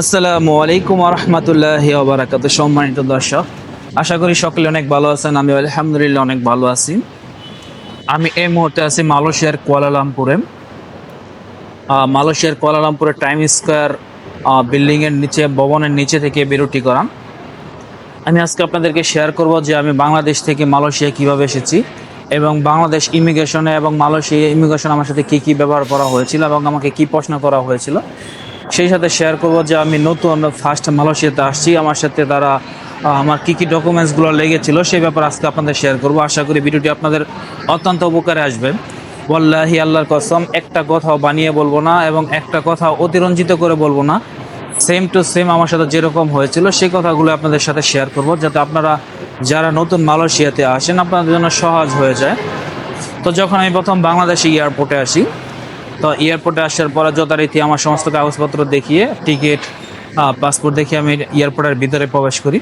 আসসালামু আলাইকুম রহমতুল্লাহ বারাকাত সম্মানিত দর্শক, আশা করি সকলে অনেক ভালো আছেন আমি আলহামদুলিল্লাহ অনেক ভালো আছি। আমি এই মুহূর্তে আছি মালয়েশিয়ার কুয়ালালামপুরে। মালয়েশিয়ার কুয়ালালামপুরে টাইম স্কোয়ার বিল্ডিংয়ের নিচে, ভবনের নিচে থেকে বিরতি করা আমি আজকে আপনাদেরকে শেয়ার করব যে আমি বাংলাদেশ থেকে মালয়েশিয়া কীভাবে এসেছি এবং বাংলাদেশ ইমিগ্রেশনে এবং মালয়েশিয়া ইমিগ্রেশন আমার সাথে কী কী ব্যবহার করা হয়েছিল এবং আমাকে কি প্রশ্ন করা হয়েছিল। সেই সাথে শেয়ার করব যে আমি নতুন ফার্স্ট মালয়েশিয়াতে আসছি। আমার সাথে তারা আমার কি কি ডকুমেন্টসগুলো লেগেছিল সেই ব্যাপারে আজকে আপনাদের শেয়ার করব। আশা করি ভিডিওটি আপনাদের অত্যন্ত উপকারে আসবে। ওয়াল্লাহি আল্লাহর কসম, একটা কথাও বানিয়ে বলব না এবং একটা কথা অতিরঞ্জিত করে বলব না। সেম টু সেম আমার সাথে যেরকম হয়েছিল, সেই কথাগুলো আপনাদের সাথে শেয়ার করব যাতে আপনারা যারা নতুন মালয়েশিয়াতে আসেন, আপনাদের জন্য সহজ হয়ে যায়। তো যখন আমি প্রথম বাংলাদেশি এয়ারপোর্টে আসি তো এয়ারপোর্টে আসার পরে যথারীতি আমার সমস্ত কাগজপত্র দেখিয়ে, টিকিট পাসপোর্ট দেখিয়ে আমি এয়ারপোর্টের ভিতরে প্রবেশ করি।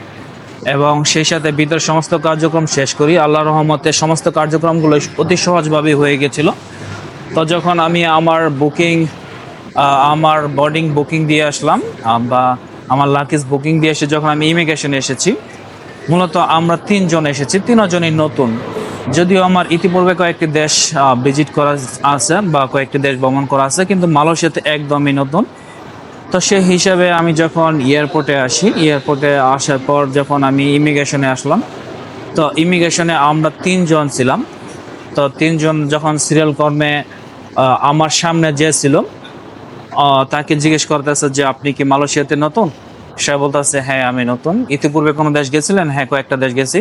এবং সেই সাথে ভিতরে সমস্ত কার্যক্রম শেষ করি। আল্লাহ রহমতে সমস্ত কার্যক্রমগুলো অতি সহজভাবেই হয়ে গেছিল। তো যখন আমি আমার বুকিং আমার বোর্ডিং বুকিং দিয়ে আসলাম বা আমার লাকিজ বুকিং দিয়ে এসে যখন আমি ইমিগ্রেশনে এসেছি, মূলত আমরা তিনজন এসেছি, তিনজনই নতুন। যদিও আমার ইতিপূর্বে কয়েকটি দেশ ভিজিট করা আছে বা কয়েকটি দেশ ভ্রমণ করা আছে, কিন্তু মালয়েশিয়াতে একদমই নতুন। তো সেই হিসাবে আমি যখন এয়ারপোর্টে আসি, এয়ারপোর্টে আসার পর যখন আমি ইমিগ্রেশনে আসলাম, তো ইমিগ্রেশনে আমরা তিনজন ছিলাম। তো তিনজন যখন সিরিয়াল কর্মে আমার সামনে যে ছিল তাকে জিজ্ঞেস করতেছে যে, আপনি কি মালয়েশিয়াতে নতুন? সে বলতেছে হ্যাঁ আমি নতুন। ইতিপূর্বে কোনো দেশ গেছিলেন? হ্যাঁ কয়েকটা দেশ গেছি।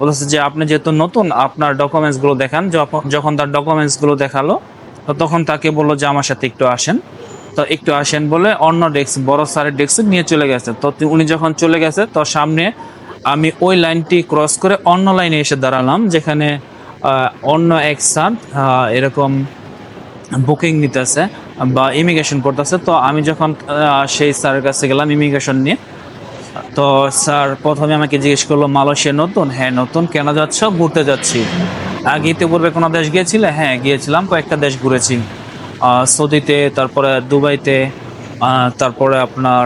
বলতেছে যে আপনি যেহেতু নতুন, আপনার ডকুমেন্টসগুলো দেখান। যখন তার ডকুমেন্টসগুলো দেখাল, তো তখন তাকে বলল যে আমার সাথে একটু আসেন। তো একটু আসেন বলে অন্য ডেস্ক বড় স্যারের ডেস্ক নিয়ে চলে গেছে। তো তি- উনি যখন চলে গেছে, তো সামনে আমি ওই লাইনটি ক্রস করে অন্য লাইনে এসে দাঁড়ালাম, যেখানে অন্য এক স্যার এরকম বুকিং নিতেছে বা ইমিগ্রেশন করতেছে। তো আমি যখন সেই স্যারের কাছে গেলাম ইমিগ্রেশন নিয়ে তো স্যার, প্রথমে আমাকে জিজ্ঞেস করল, মালয়েশিয়া নতুন? হ্যাঁ নতুন। কেন যাচ্ছ? ঘুরতে যাচ্ছি। আগে ইতিপূর্বে কোনো দেশ গিয়েছিলে? হ্যাঁ গিয়েছিলাম, কয়েকটা দেশ ঘুরেছি। সৌদিতে, তারপরে দুবাইতে তারপরে আপনার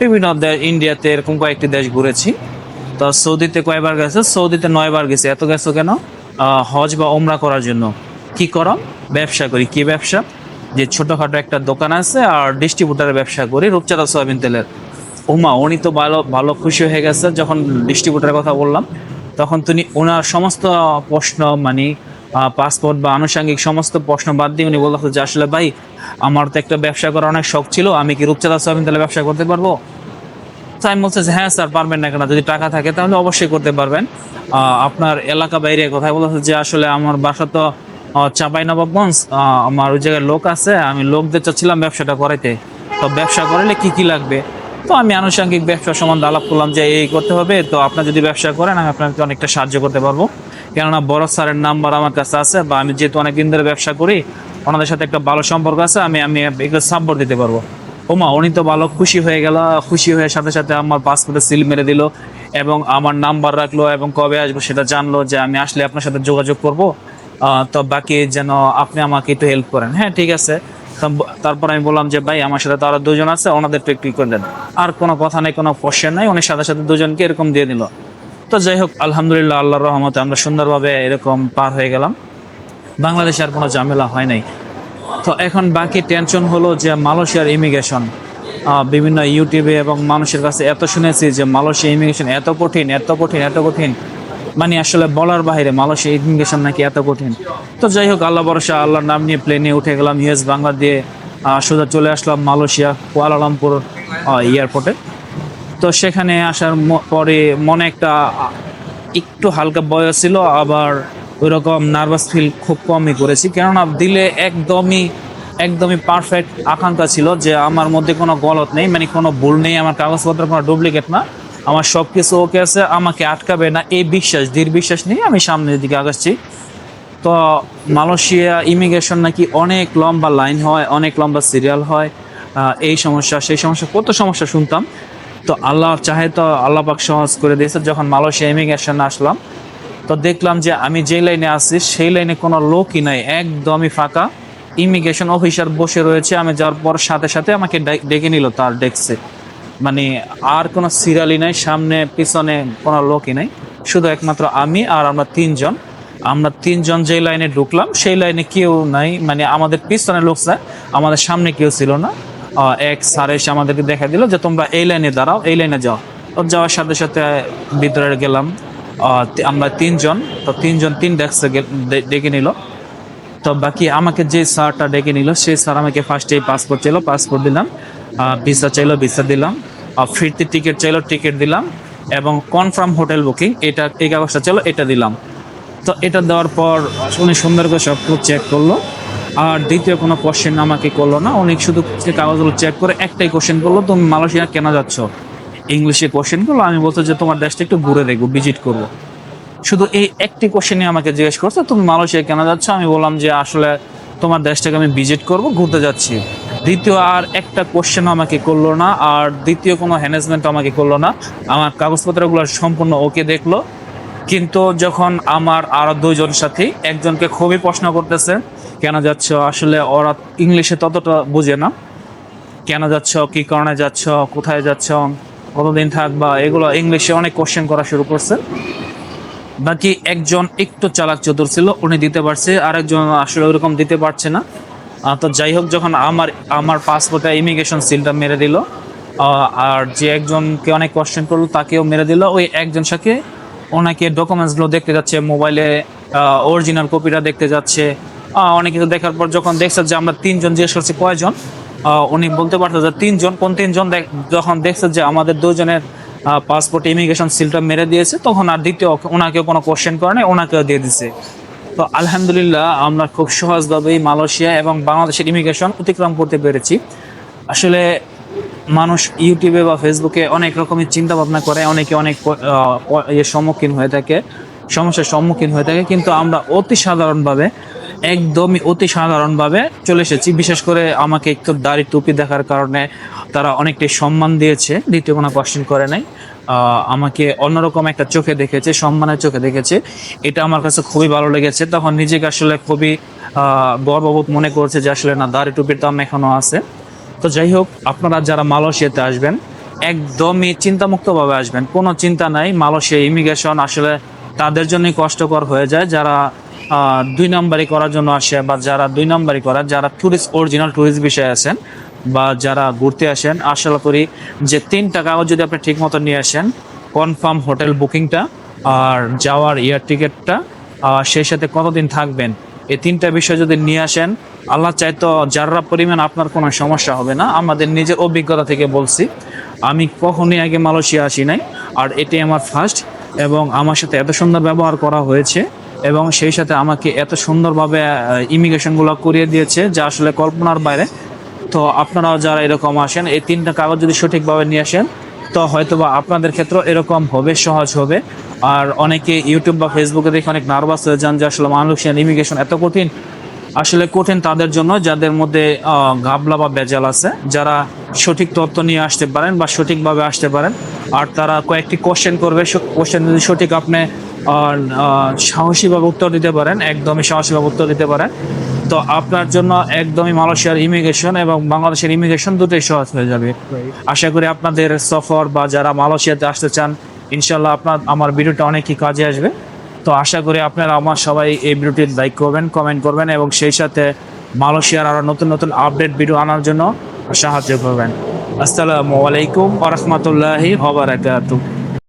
বিভিন্ন দেশ ইন্ডিয়াতে এরকম কয়েকটি দেশ ঘুরেছি। তো সৌদিতে কয়বার গেছে? সৌদিতে নয়বার গেছে। এত গেছো কেন? হজ বা ওমরা করার জন্য। কি করো? ব্যবসা করি। কি ব্যবসা? যে ছোটোখাটো একটা দোকান আছে আর ডিস্ট্রিবিউটারের ব্যবসা করি, রূপচাঁদা সয়াবিন তেলের। ওমা উনি তো ভালো ভালো খুশি হয়ে গেছে, যখন ডিস্ট্রিবিউটারের কথা বললাম, তখন তিনি ওনার সমস্ত প্রশ্ন মানে পাসপোর্ট বা আনুষঙ্গিক সমস্ত প্রশ্ন বাদ দিয়ে উনি বলতে যে, আসলে ভাই, আমার তো একটা ব্যবসা করার অনেক শখ ছিল, আমি কি রূপচাঁদা সয়াবিন তাহলে ব্যবসা করতে পারব? আমি বলছি যে হ্যাঁ স্যার, পারবেন না কেন, যদি টাকা থাকে তাহলে অবশ্যই করতে পারবেন। আপনার এলাকা বাইরে কোথায় বলেছে যে, আসলে আমার বাসা তো চাপাই নবাবগঞ্জ আমার ওই জায়গায় লোক আছে, আমি লোকদের চাচ্ছিলাম ব্যবসাটা করাইতে। তো ব্যবসা করলে কি কি লাগবে? তো আমি আনুষঙ্গিক ব্যবসা সম্বন্ধে আলাপ করলাম যে এই করতে হবে, তো আপনার যদি ব্যবসা করেন, আমি আপনাকে অনেকটা সাহায্য করতে পারব। কেননা বড় স্যারের নাম্বার আমার কাছে আছে বা আমি যেহেতু অনেকদিন ধরে ব্যবসা করি, ওনাদের সাথে একটা ভালো সম্পর্ক আছে, আমি আমি এগুলো সাপোর্ট দিতে পারব। ওমা, উনি তো ভালো খুশি হয়ে গেল, খুশি হয়ে সাথে সাথে আমার পাসপোর্টে সিল মেরে দিল এবং আমার নাম্বার রাখল এবং কবে আসব সেটা জানলো যে আমি আসলে আপনার সাথে যোগাযোগ করব। তো বাকি যেন আপনি আমাকে একটু হেল্প করেন। হ্যাঁ ঠিক আছে। তারপর আমি বললাম যে, ভাই, আমার সাথে তো আরও দুজন আছে, ওনাদের একটু করে দেন। আর কোনো কথা নেই, কোনো কোশ্চেন নাই, উনি সাথে সাথে দুজনকে এরকম দিয়ে দিল। তো যাই হোক, আলহামদুলিল্লাহ আল্লাহ রহমতে আমরা সুন্দরভাবে এরকম পার হয়ে গেলাম। বাংলাদেশে আর কোনো ঝামেলা হয় নাই। তো এখন বাকি টেনশন হলো যে, মালয়েশিয়ার ইমিগ্রেশন বিভিন্ন ইউটিউবে এবং মানুষের কাছে এত শুনেছি যে, মালয়েশিয়া ইমিগ্রেশন এত কঠিন এত কঠিন এত কঠিন। মানে আসলে বলার বাইরে মালয়েশিয়া ইমিগ্রেশন নাকি এত কঠিন? তো যাই হোক, আল্লাহ ভরসা, আল্লাহর নাম নিয়ে প্লেনে উঠে গেলাম ইউএস বাংলা দিয়ে সোজা চলে আসলাম মালয়েশিয়া, কুয়ালালামপুর এয়ারপোর্টে তো সেখানে আসার পরে মনে একটা একটু হালকা বয়স ছিল, আবার ওইরকম নার্ভাস ফিল খুব কমই করেছি। কেননা দিলে একদমই একদমই পারফেক্ট আকাঙ্ক্ষা ছিল যে আমার মধ্যে কোনো গলত নেই মানে কোনো ভুল নেই, আমার কাগজপত্র কোনো ডুপ্লিকেট না। আমার সব কিছু ওকে আছে, আমাকে আটকাবে না। এই বিশ্বাস দৃঢ় বিশ্বাস নিয়ে আমি সামনের দিকে আগাচ্ছি। তো মালয়েশিয়া ইমিগ্রেশন নাকি অনেক লম্বা লাইন হয়, অনেক লম্বা সিরিয়াল হয়। এই সমস্যা, সেই সমস্যা, কত সমস্যা শুনতাম। তো আল্লাহ চাহে তো আল্লাহ পাক সহজ করে দিয়েছে, যখন মালয়েশিয়া ইমিগ্রেশন আসলাম, তো দেখলাম যে আমি যে লাইনে আছি, সেই লাইনে কোনো লোকই নাই, একদমই ফাঁকা। ইমিগ্রেশন অফিসার বসে রয়েছে, আমি যাওয়ার পর সাথে সাথে আমাকে ডেকে নিল তার ডেস্কে মানে আর কোনো সিরিয়ালই নাই, সামনে, পিছনে কোনো লোকই নাই। শুধু একমাত্র আমি আর আমরা তিনজন। আমরা তিনজন যে লাইনে ঢুকলাম, সেই লাইনে কেউ নাই মানে আমাদের পিছনে লোক স্যার আমাদের সামনে কেউ ছিল না। এক স্যার এসে আমাদেরকে দেখা দিল যে, তোমরা এই লাইনে দাঁড়াও, এই লাইনে যাও। তো যাওয়ার সাথে সাথে ভিতরে গেলাম। আমরা তিনজন, তো তিনজন তিন ডেস্কে ডেকে নিল। তো বাকি আমাকে যে স্যারটা ডেকে নিল, সেই স্যার আমাকে ফার্স্টে পাসপোর্ট চাইলো পাসপোর্ট দিলাম। ভিসা চাইলো ভিসা দিলাম। আর ফিরতি টিকিট চাইলো টিকিট দিলাম। এবং কনফার্ম হোটেল বুকিং এটা এই কাগজটা চাইলো, এটা দিলাম। তো এটা দেওয়ার পর উনি সুন্দর করে সব কিছু চেক করল। আর দ্বিতীয় কোনো কোশ্চেন আমাকে করল না। উনি শুধু কাগজগুলো চেক করে একটাই কোশ্চেন করল, তুমি মালয়েশিয়া কেন যাচ্ছ? ইংলিশে কোশ্চেন করল। আমি বলতো যে, তোমার দেশটা একটু ঘুরে দেখব ভিজিট করব। শুধু এই একটি কোশ্চেনই আমাকে জিজ্ঞেস করছে, তুমি মালয়েশিয়া কেন যাচ্ছ? আমি বললাম যে, আসলে তোমার দেশটাকে আমি ভিজিট করব, ঘুরতে যাচ্ছি। দ্বিতীয় আর একটা কোশ্চেন আমাকে করল না, আর দ্বিতীয় কোনো হ্যানেজমেন্ট আমাকে করল না। আমার কাগজপত্রগুলো সম্পূর্ণ ওকে দেখল। কিন্তু যখন আমার আরও দুইজন সাথী, একজনকে খুবই প্রশ্ন করতেছে, কেন যাচ্ছ? আসলে ওরা ইংলিশে ততটা বুঝে না। কেন যাচ্ছ? কি কারণে যাচ্ছ? কোথায় যাচ্ছ? কতদিন থাকবা? এগুলো ইংলিশে অনেক কোশ্চেন করা শুরু করছে। বাকি একজন একটু চালাক চতুর ছিল, উনি দিতে পারছে, আরেকজন আসলে ওরকম দিতে পারছে না। তো যাই হোক, যখন আমার আমার পাসপোর্টে ইমিগ্রেশন সিলটা মেরে দিল আর যে একজনকে অনেক কোয়েশ্চেন করল, তাকেও মেরে দিল। ওই একজন সাথে ওনাকে ডকুমেন্টসগুলো দেখতে যাচ্ছে মোবাইলে অরিজিনাল কপিটা দেখতে যাচ্ছে। অনেক কিছু দেখার পর যখন দেখছে যে আমরা তিনজন জিজ্ঞেস করছি, কয়জন? উনি বলতে পারতো যে তিনজন, কোন তিনজন যখন দেখছে যে আমাদের দুজনের পাসপোর্ট ইমিগ্রেশন সিলটা মেরে দিয়েছে, তখন আর দ্বিতীয় ওনাকেও কোনো কোশ্চেন করে নাই, ওনাকেও দিয়ে দিছে। তো আলহামদুলিল্লাহ আমরা খুব সহজভাবেই মালয়েশিয়া এবং বাংলাদেশের ইমিগ্রেশন অতিক্রম করতে পেরেছি। আসলে মানুষ ইউটিউবে বা ফেসবুকে অনেক রকমের চিন্তা ভাবনা করে, অনেকে অনেক ইয়ের সম্মুখীন হয়ে থাকে, সমস্যার সম্মুখীন হয়ে থাকে, কিন্তু আমরা অতি সাধারণভাবে, একদমই অতি সাধারণভাবে চলে এসেছি। বিশেষ করে আমাকে একটু দাড়ি টুপি দেখার কারণে তারা অনেকটাই সম্মান দিয়েছে, দ্বিতীয় কোনো কোশ্চেন করে নাই। আমাকে অন্যরকম একটা চোখে দেখেছে, সম্মানের চোখে দেখেছে। এটা আমার কাছে খুবই ভালো লেগেছে। তখন নিজেকে আসলে খুবই গর্ববোধ মনে করছে যে আসলে না, দাড়ি টুপির দাম এখনও আছে। তো যাই হোক, আপনারা যারা মালয়েশিয়াতে আসবেন, একদমই চিন্তামুক্তভাবে আসবেন। কোনো চিন্তা নাই, মালয়েশিয়া ইমিগ্রেশন আসলে তাদের জন্যই কষ্টকর হয়ে যায়। যারা দুই নম্বরই করার জন্য আসে বা যারা দুই নম্বরই করার, যারা ট্যুরিস্ট অরিজিনাল ট্যুরিস্ট বিষয়ে আছেন বা যারা ঘুরতে আসেন, আশা করি যে তিনটা কাগজ যদি আপনি ঠিক মতো নিয়ে আসেন কনফার্ম হোটেল বুকিংটা আর যাওয়ার এয়ার টিকিটটা আর সেই সাথে কতদিন থাকবেন, এই তিনটা বিষয় যদি নিয়ে আসেন, আল্লাহ চাইতো যারা পরিমাণ আপনার কোনো সমস্যা হবে না, আমাদের নিজের অভিজ্ঞতা থেকে বলছি, আমি কখনই আগে মালয়েশিয়া আসি নাই, আর এটি আমার ফার্স্ট এবং আমার সাথে এত সুন্দর ব্যবহার করা হয়েছে এবং সেই সাথে আমাকে এত সুন্দরভাবে ইমিগ্রেশনগুলো করিয়ে দিয়েছে, যা আসলে কল্পনার বাইরে তো আপনারাও যারা এরকম আসেন, এই তিনটা কাগজ যদি সঠিকভাবে নিয়ে আসেন, তো হয়তোবা আপনাদের ক্ষেত্রে এরকম হবে, সহজ হবে। আর অনেকে ইউটিউব বা ফেসবুকে দেখে অনেক নার্ভাস হয়ে যান যে আসলে মানুষের ইমিগ্রেশন এত কঠিন। আসলে কঠিন তাদের জন্য, যাদের মধ্যে ঘাবলা বা বেজাল আছে। যারা সঠিক তথ্য নিয়ে আসতে পারেন বা সঠিকভাবে আসতে পারেন। আর তারা কয়েকটি কোশ্চেন করবে কোশ্চেন যদি সঠিক আপনি সাহসীভাবে উত্তর দিতে পারেন, একদমই সাহসীভাবে উত্তর দিতে পারেন। তো আপনার জন্য একদমই মালয়েশিয়ার ইমিগ্রেশন এবং বাংলাদেশের ইমিগ্রেশন দুটোই সহজ হয়ে যাবে। আশা করি আপনাদের সফর বা যারা মালয়েশিয়াতে আসতে চান ইনশাল্লাহ আপনার আমার ভিডিওটা অনেকই কাজে আসবে। তো আশা করি আপনারা আমার সবাই এই ভিডিওটির লাইক করবেন কমেন্ট করবেন এবং সেই সাথে মালয়েশিয়ার আরও নতুন নতুন আপডেট ভিডিও আনার জন্য সাহায্য করবেন। আসসালামু আলাইকুম আ রহমতুল্লাহি